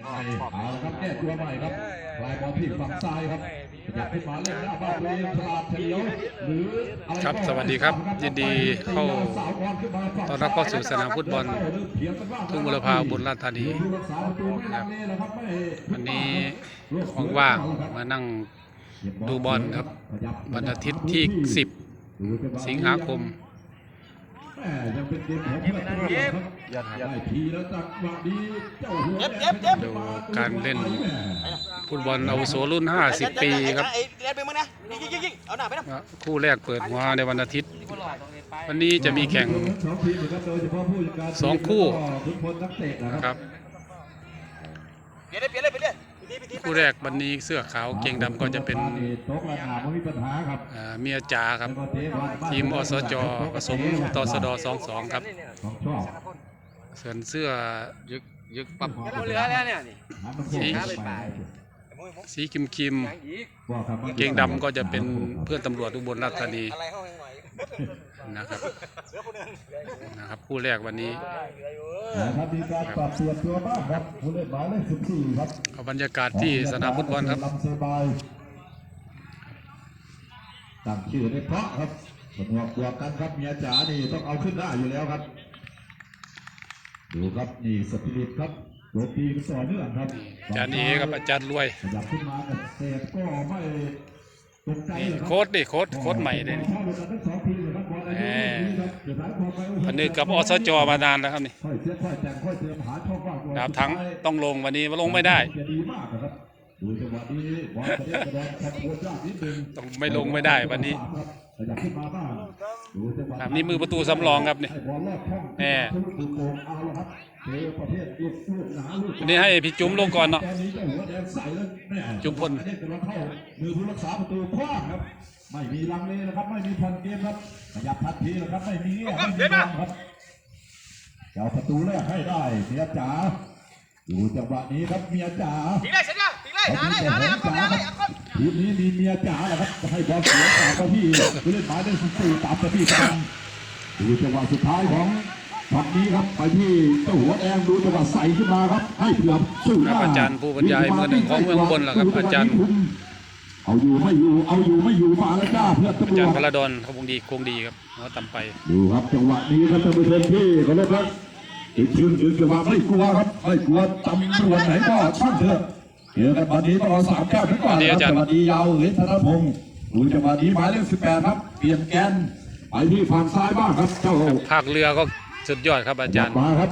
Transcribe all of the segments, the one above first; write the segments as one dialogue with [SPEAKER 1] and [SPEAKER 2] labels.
[SPEAKER 1] เอาละครับแก้ตัวใหม่ครับลายบอลที่ฝั่งซ้ายครับอยากขึ้นมาเล่นหน้าบ้านตัวเองฉลาดเฉลียวหรืออะไร
[SPEAKER 2] ครับสวัสดีครับ ยินดีเข้าต้อนรับเข้าสู่สนามฟุตบอลทุ่งบุรพาอุบุญราชธานีครับวันนี้ว่างๆมานั่งดูบอลครับวันอาทิตย์ที่ 10 สิงหาคม
[SPEAKER 1] แม่ ยังเป็นเกมของเพื่อนตำรวจครับได้ทีแล้วจังหวะนี้เจ้าหัวแดง
[SPEAKER 2] ดูการเล่นฟุตบอลอาวุโสรุ่น 50 ปีครับ
[SPEAKER 3] ไอ้เล่นไปมึงนะยิงยิงยิงเอาหน้าไปนะ
[SPEAKER 2] คู่แรกเปิดหัวในวันอาทิตย์ วันนี้จะมีแข่ง
[SPEAKER 1] สองทีมนะครับโดยเฉพาะผู้จัดการ
[SPEAKER 2] สองคู่
[SPEAKER 1] ทุกคนนักเตะนะ
[SPEAKER 2] ค
[SPEAKER 1] ค
[SPEAKER 2] รั
[SPEAKER 1] รับ
[SPEAKER 2] บ
[SPEAKER 3] เปลี่ยนเลยเปลี่ยนเลย
[SPEAKER 2] คู่แรกวันนี้เสื้อขาวเกงดำก็จะเป็น
[SPEAKER 1] โต๊ะระนาไม่มีปัญหาครับ
[SPEAKER 2] อ่าเมียจ๋าครับ
[SPEAKER 1] แล้วก็เทบอลบ้าน
[SPEAKER 2] ทีมอสจผสมตสด22ครับ
[SPEAKER 1] ของชอบ
[SPEAKER 2] ส่วนเสื้อยึกยึกปั๊บ
[SPEAKER 3] เหลือแล้วเนี่ยนี่
[SPEAKER 1] น้ำมันโค้งไป
[SPEAKER 2] สีคิมคิม
[SPEAKER 1] ว่าครับ
[SPEAKER 2] เกงดำก็จะเป็นเพื่อนตำรวจอุบลราชธานี
[SPEAKER 3] อะไรเข้าให้หน่อย
[SPEAKER 2] นะครับนะครับคู่แรกวันนี้
[SPEAKER 1] นะครับมีการปรับเปลี่ยนตัวบ้างครับผู้เล่นหมายเลข14ครับ
[SPEAKER 2] เอาบรรยากาศที่สนามฟุตบอลครับ
[SPEAKER 1] ลำเซบายตั้งชื่อได้เพราะครับสนุกบวกกันครับเมียจ๋านี่ต้องเอาขึ้นได้อยู่แล้วครับ ดูครับนี่สปิริตครับโรตีกันต่อเนื่องครับ
[SPEAKER 2] อาจารย์เอกับอาจารย์รวย
[SPEAKER 1] ขยับขึ้นมาแต่เตะก็ไม่ตกใจ
[SPEAKER 2] นี่
[SPEAKER 1] เลยรับ
[SPEAKER 2] โค้ดดิโค้ดโค้ดใหม่เลยนี่
[SPEAKER 1] ข้าด้วยกันทั้งสองทีมเลยครับบอลอายุลูกนี้ครับเดี๋ยวสายบอลไปโอ้โห
[SPEAKER 2] ผนึกกับอสจมานานแล้วครับนี่
[SPEAKER 1] ค่อยเสียค่อยแต่งค่อยเติมหาช่องว่างบอล
[SPEAKER 2] ดาวทั้งต้องลงวันนี้มาลงไม่ได้
[SPEAKER 1] จะดีมากนะครับดูจังหวะนี้บอลกระเด็นกระดอนขบวนยากนิดนึง
[SPEAKER 2] ต้องไม่ลงไม่ได้วันนี้
[SPEAKER 1] ขยับขึ้นมาบ้างดูจังหวะ
[SPEAKER 2] ครับนี่มือประตูสำรองครับนี่
[SPEAKER 1] ให้บอลลอดช่อง
[SPEAKER 2] แน่
[SPEAKER 1] ทุกลูกโป่งเอาละครับเจอประเภทลูกลูกหนาลูก
[SPEAKER 2] วันนี้ให้พี่จุ๋มลงก่อนเนาะ
[SPEAKER 1] แกนี้เจ้าหัวแดงใส่แล้วแม่
[SPEAKER 2] จุ๊บพล
[SPEAKER 1] กระเด็นกระดอนเข้ามือผู้รักษาประตูคว้างครับไม่มีลังเลนะครับไม่มีพันเกมครับขยับทันทีนะครับไม่มีเงี้ยไม่มีรองครับจะเอาประตูแรกให้ได้เมียจ๋าดูจังหวะนี้ครับเมียจ๋า
[SPEAKER 3] ตีเลยเสร็จแล้วตีเลยหาเลยหาเลยเอาคนหาเลยเอาคน
[SPEAKER 1] ทีมนี้มีเมียจ๋านะครับจะให้บอลเสียต่อไปที่ผู้เล่นหมายเลขสิบสี่ตามไปที่กลางดูจังหวะสุดท้ายของช็อตนี้ครับไปที่เจ้าหัวแดงดูจังหวะใส่ขึ้นมาครับ ให้เผื่อสู้หน้า
[SPEAKER 2] ครับอาจารย์ผู้บรรยายมือหนึ่งของเมืองอุบลล่ะครับอาจารย์
[SPEAKER 1] เอาอยู่ไม่อยู่เอาอยู่ไม่อยู่มาแล้วจ้าเพื่อน
[SPEAKER 2] อา
[SPEAKER 1] ตำร
[SPEAKER 2] จาร
[SPEAKER 1] ว
[SPEAKER 2] ย์
[SPEAKER 1] จ
[SPEAKER 2] พลดอนเขาคงดีคงดีครับเขาตำไป
[SPEAKER 1] ดูครับจังหวะนี้ครับท่านผู้ชมที่เขาเรียกว่าอีกชื่นถึงจังหวะไม่กลัวครับไม่กลัวตำรวจไหนก็ช่างเถอะ เจอกันวันนี้ต้องเอาสามแก้วไปก่อน
[SPEAKER 2] สวัสดี
[SPEAKER 1] ครั
[SPEAKER 2] อา
[SPEAKER 1] บ
[SPEAKER 2] จารย์
[SPEAKER 1] สวัสดียาวเฮ้ยธนพงศ์ดูจังหวะนี้หมายเลขสิบแปดครับ เปลี่ยนแกนไปที่ฝั่งซ้ายบ้างครับเจ้า
[SPEAKER 2] ภาคเรือก็สุดยอดครับอาจารย์
[SPEAKER 1] มาครับ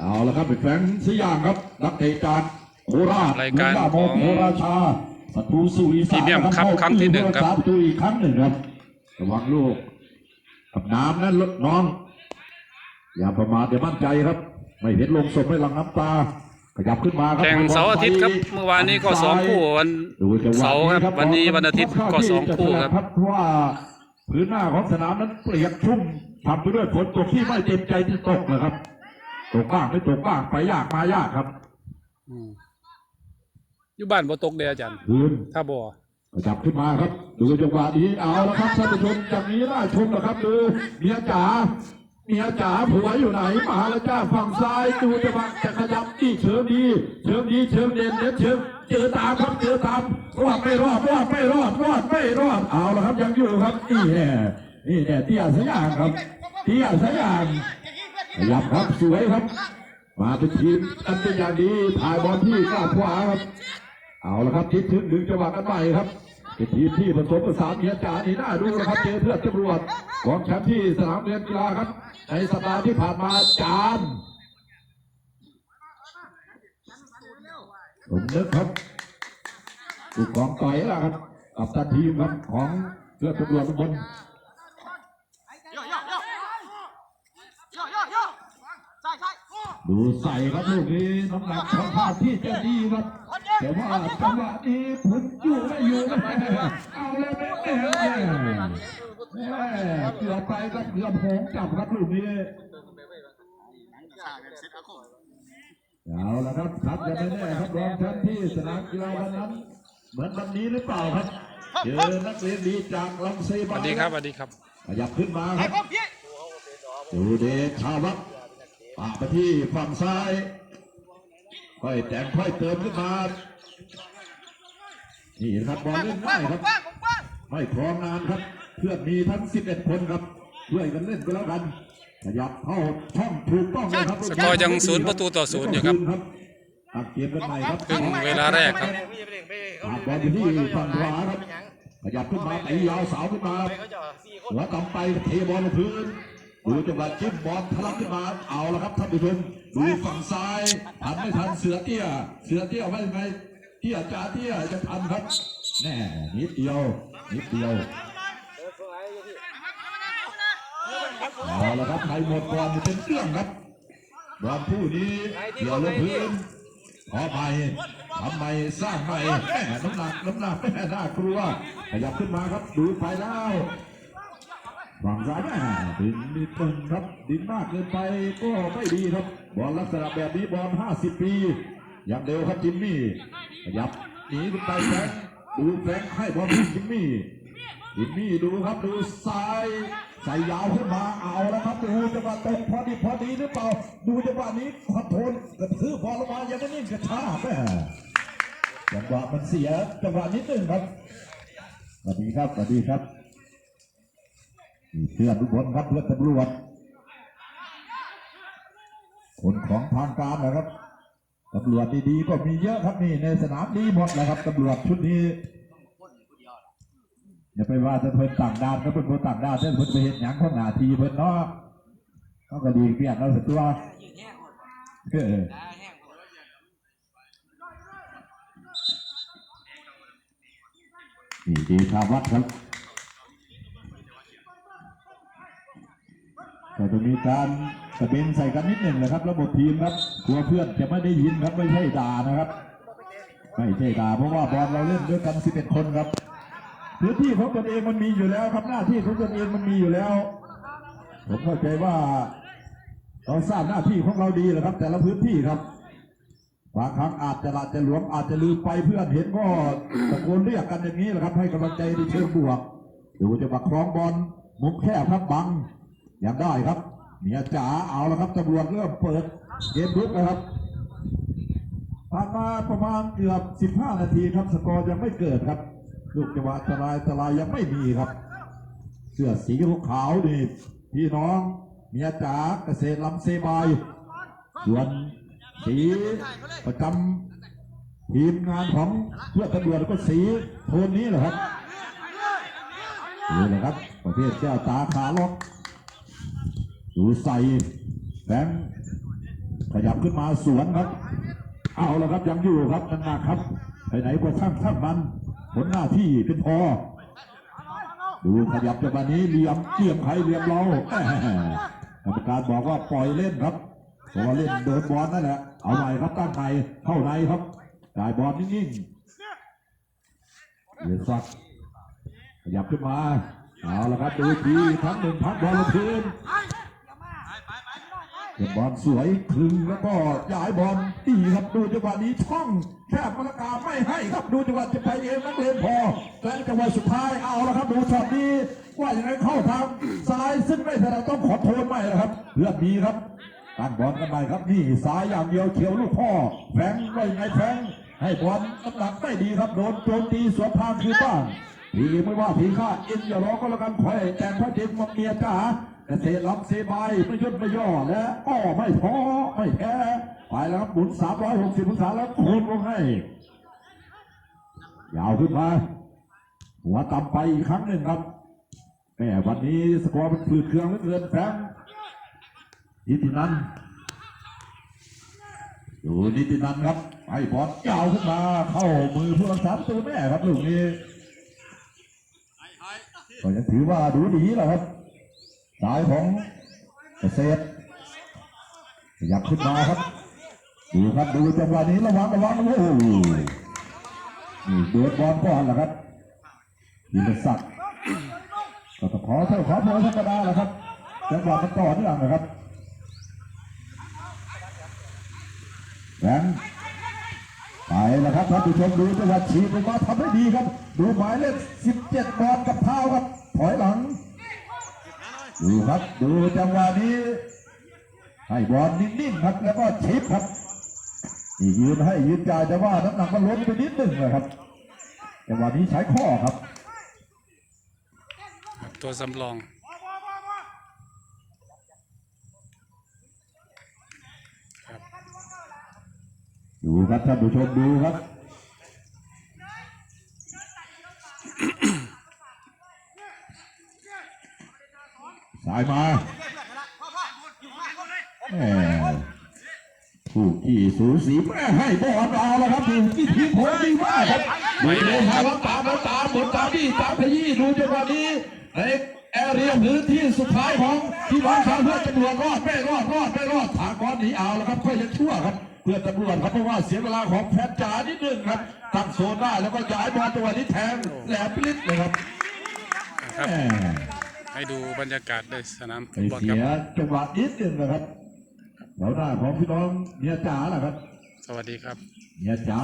[SPEAKER 1] เอาละครับเป็นแฟรงค์สยามครับนักเตะจากโคราช
[SPEAKER 2] รายการ
[SPEAKER 1] เมือง
[SPEAKER 2] ของ
[SPEAKER 1] โมโคราชาศัตรูสู่อีสาน
[SPEAKER 2] พรีเมียมครับครั้งที่หนึ่งครับ
[SPEAKER 1] ประตูอีกครั้งหนึ่งครับระวังลูกกับน้ำนั้นลดน้อง อย่าประมาทอย่ามั่นใจครับ ไม่เห็นลงศพไม่หลังน้ำตาข ยับขึ้นมาครับ
[SPEAKER 2] แข่งเสาร์อาทิตย์ครับเมื่อวานนี้ก็สองคู่วัน
[SPEAKER 1] ดูจังหวะ
[SPEAKER 2] เสาร์ครับ
[SPEAKER 1] นี้
[SPEAKER 2] วันนี้วันอาทิตย์ก็สองคู่ครับ
[SPEAKER 1] เพราะว่าพื้นหน้าของสนามนั้นเปียกชุ่มทำไปด้วยฝนตกที่ไม่เต็มใจที่ตกนะครับตกบ้างไม่ตกบ้างไปยากมายากครับ
[SPEAKER 2] อืมอยู่บ้านบ่ตกเด้อาจารย์
[SPEAKER 1] พื้น
[SPEAKER 2] ถ้าบ่
[SPEAKER 1] ขยับขึ้นมาครับ ดูจังหวะนี้เอาละครับท่านผู้ชมจากนี้น่าชมนะครับดูเมียจ๋า เมียจ๋าผัวอยู่ไหนมาแล้วจ้าฝั่งซ้ายดูจังหวะจะขยับนี่เชิงดีเชิงดีเชิงเด่นเด่นเชิงเจอตามครับเจอตามรอดไม่รอดรอดไม่รอดรอดไม่รอดเอาละครับยังอยู่ครับนี่แน่นี่แน่เตี้ยสยามครับเตี้ยสยามขยับครับสวยครับ มาเป็นทีมกันเป็นอย่างดีถ่ายบอลที่ก้าวขวาครับ เอาละครับทิศถึงดึงจังหวะกันใหม่ครับ เป็นทีมที่ผสมผสานเนื้อจานีน่าดูนะครับเจอเพื่อนตำรวจของแชมป์ที่สนามเรียนกีฬาครับ ในสัปดาห์ที่ผ่านมาจานผมนึกครับถูกของต่อยแล้วครับกับตันทีมครับของเพื่อนตำรวจทุกคน
[SPEAKER 3] โยโยโยโยโยโยใช่ใช่
[SPEAKER 1] ดูใส่ครับลูกนี้น้ำหนักค่อนข้างที่จะดีครับแต่ว่าจังหวะนี้ผมอยู่ไม่อยู่นะเอาเลยไม่แม่แม่เกือบไปครับเกือบหงจับครับลูกนี้เอาละครับครับจะไม่แน่ครับรองแชมป์ที่สนามกีฬาวันนั้นเหมือนวันนี้หรือเปล่าครับเจอนักเรียนดีจากลำซ
[SPEAKER 2] ส
[SPEAKER 1] บาส
[SPEAKER 2] วัสดีครับสวัสดีครับ
[SPEAKER 1] ขยับขึ้นมาครับดูเดชชาวัฒน์ ปาไปที่ฝั่งซ้าย ค่อยแต่งค่อยเติมขึ้นมานี่ครับบอลเล่นง่ายครับ
[SPEAKER 3] กว้างกว้าง
[SPEAKER 1] ไม่ครองนานครับ เพื่อนมีทั้ง 11 คนครับช่วยกันเล่นก็แล้วกันขยับเข้าช่องถูกต้องเลยครับ
[SPEAKER 2] สกอร์ยังศูนย์ประตูต่อศูนย์อยู่ครับ
[SPEAKER 1] ตัดเกมกันใหม่ครับ
[SPEAKER 2] ครึ่งเวลาแรกครับ
[SPEAKER 1] หากบอลอยู่ที่ฝั่งขวาครับขยับขึ้นมาตียาวเสาขึ้นมาหัวต่ำไปเทบอลลงพื้น ดูจังหวะจิ้มบอลทะลักขึ้นมาเอาละครับท่านผู้ชมดูฝั่งซ้ายทันไม่ทันเสือเตี้ย เสือเตี้ยว่ายังไงเตี้ยจ่าเตี้ยจะทันครับแน่นิดเดียวนิดเดียวเอาละครับใครหมดก่อนเป็นเรื่องครับบอลผู้นี้เกี่ยวลงพื้นขอใหม่ทำใหม่สร้างใหม่แม่น้ำหนักน้ำหนักแม่น่ากลัวขยับขึ้นมาครับดูไปแล้ว ฝั่งซ้ายแม่ดินนิดนึงครับดินมากเกินไปก็ไม่ดีครับ บอลลักษณะแบบนี้บอล50ปีอย่างเร็วครับจิมมี่ขยับหนีขึ้นไปแฟงดูแฟงให้บอลจิมมี่จิมมี่ดูครับดูซ้ายใส่ยาวขึ้นมาเอาแล้วครับดูจังหวะตกพอดีพอดีหรือเปล่าดูจังหวะนี้คอนโทรลกระทืบบอลลงมายังไม่นิ่งกระชากแม่จังหวะมันเสียจังหวะนิดหนึงครับสวัสดีครับสวัสดีครับ เพื่อนทุกคนครับเพื่อนตำรวจคนของทางการนะครับตำรวจดีๆก็มีเยอะครับนี่ในสนามดีหมดนะครับตำรวจชุดนี้อย่าไปว่าจะเพิ่นต่างดาวก็เป็นคนต่างดาวเช่นเพิ่นไปเห็นหยังข้องหน้าทีเพิ่นเนาะเขาก็ดีเปลี่ยนเราสักตัวเออนี่ดีชาววัดครับ แต่จะมีการตะเบนใส่กันนิดหนึ่งนะครับ ระบบทีมครับกลัวเพื่อนจะไม่ได้ยินครับไม่ใช่ด่านะครับ ไม่ใช่ด่าเพราะว่าบอลเราเล่นด้วยกัน 11 คนครับพื้นที่ของตนเองมันมีอยู่แล้วครับหน้าที่ของตนเองมันมีอยู่แล้ว ผมเข้าใจว่า เราทราบหน้าที่ของเราดีแหละครับ แต่ละพื้นที่ครับบางครั้งอาจจะละจะหลวมอาจจะลืมไปเพื่อนเห็นก็ตะโกนเรียกกันอย่างนี้แหละครับ ให้กำลังใจในเชิงบวกดูจะมาคล้องบอลมุมแคบครับบัง ยังได้ครับเมียจ๋าเอาแล้วครับตำรวจเริ่มเปิดเกมลุกนะครับผ่านมาประมาณเกือบ 15 นาทีครับสกอร์ยังไม่เกิดครับ ลูกจังหวะตรายตรายยังไม่มีครับ เสื้อสีขาวนี่พี่น้องเมียจ๋าเกษตรลำเซบายส่วนสีประจำทีมงานของเพื่อนตำรวจก็สีโทนนี้แหละครับนี่แหละครับ ประเภทแก้วตาขาล็อก ดูใส่แบงค์ขยับขึ้นมาสวนครับ เอาแล้วครับยังอยู่ครับนั่นนะครับไปไหนก็ช่างช่างมันผลหน้าที่เป็นพอดูขยับจังหวะนี้เหลี่ยมเกี่ยมใครเหลี่ยมเราแหม่กรรมการบอกว่าปล่อยเล่นครับเพราะว่าเล่นโดนบอลนั่นแหละเอาใหม่ครับตั้งในเข้าในครับจ่ายบอลนิ่งๆเหลือสักขยับขึ้นมาเอาละครับดูทีทั้งหนึ่งพักบอลลงพื้นเป็น บอลสวยคลึงแล้วก็ย้ายบอลดีครับดูจังหวะนี้ช่องแคบมรกาไม่ให้ครับดูจังหวะจะไปเองนักเรียนพอและจังหวะสุดท้ายเอาละครับดูช็อตนี้ว่าอย่างไรเข้าทางซ้ายซึ่งไม่ถนัดต้องขอโทษไม่นะครับเลือดดีครับตั้งบอลกันใหม่ครับนี่ซ้ายอย่างเดียวเขียวลูกพ่อแฝงไว้ไงแฝงให้บอลน้ำหนักไม่ดีครับโดนโจมตีสวนทางคือบ้างทีไม่ว่าทีข้าอ็นอย่าร้องก็แล้วกันคอยแต่งพระเจมส์เมียจ๋า เกษตรลำเซบายไม่ย่นไม่ย่อและอ้อไม่ท้อไม่แพ้ไปแล้วครับหมุน360อยหกสิบองศาแล้วโคนลงให้ยาวขึ้นมา หัวต่ำไปอีกครั้งหนึ่งครับแม่วันนี้สกอร์มันฝืดเครื่องเหลือเกินแฟงนิตินันดูนิตินันครับให้บอลยาวขึ้นมา เข้ามือผู้รักษาประตูแม่ครับลูกนี้ก็ยังถือว่าดูดีแหละครับ สายของเกษตรขยับขึ้นมาครับ ดูครับดูจังหวะนี้ระวังระวังโอ้โหนี่เดือดบอลก่อนแหละครับยิงศักดิ์ก็ต้อขอเท่าขอโพธรรมดาแหละครับจังหวะมันต่อเนื่องนะครับแบงไปแล้วครับท่านผู้ชมดูจังหวะฉีดลงมาทำได้ดีครับ ดูหมายเลข17บอลกับเท้าครับ ถอยหลัง ดูครับดูจังหวะนี้ให้บอลนิ่งๆครับแล้วก็ชิปครับนี่ยืนให้ยืนจ่ายแต่ว่าน้ำหนักมันลดไปนิดหนึ่งนะครับจังหวะนี้ใช้ข้อครับ
[SPEAKER 2] ตัวสำรอง
[SPEAKER 1] ดูครับท่านผู้ชมดูครับ สายมาถูกที่สูสีแม่ให้บอลเอาแล้วครับดูที่ทีโผล่ดีมากครับดูเลยครับตามตามหมดตามที่ตามขยี้ดูจังหวะนี้ในแอเรียพื้นที่สุดท้ายของพี่น้องชาวเพื่อตำรวจรอดไม่รอดรอดไม่รอดทางก้อนหนีเอาแล้วครับค่อยจะชั่วครับเพื่อตำรวจครับเพราะว่าเสียเวลาของแพทย์จ๋านิดนึงครับตั้งโซนได้แล้วก็ย้ายบอลตัวนี้แทงแหลมปลิดเลยครับ
[SPEAKER 2] นะครับ ให้ดูบรรยากาศในสนาม
[SPEAKER 1] ไป
[SPEAKER 2] ฟุตบอล
[SPEAKER 1] เสี
[SPEAKER 2] ค
[SPEAKER 1] ย
[SPEAKER 2] รับ
[SPEAKER 1] จังหวะนิดนึงนะครับแถวหน้าของพี่น้องเมียจ๋าแหละครับ
[SPEAKER 2] สวัสดีครับ
[SPEAKER 1] เมียจ๋า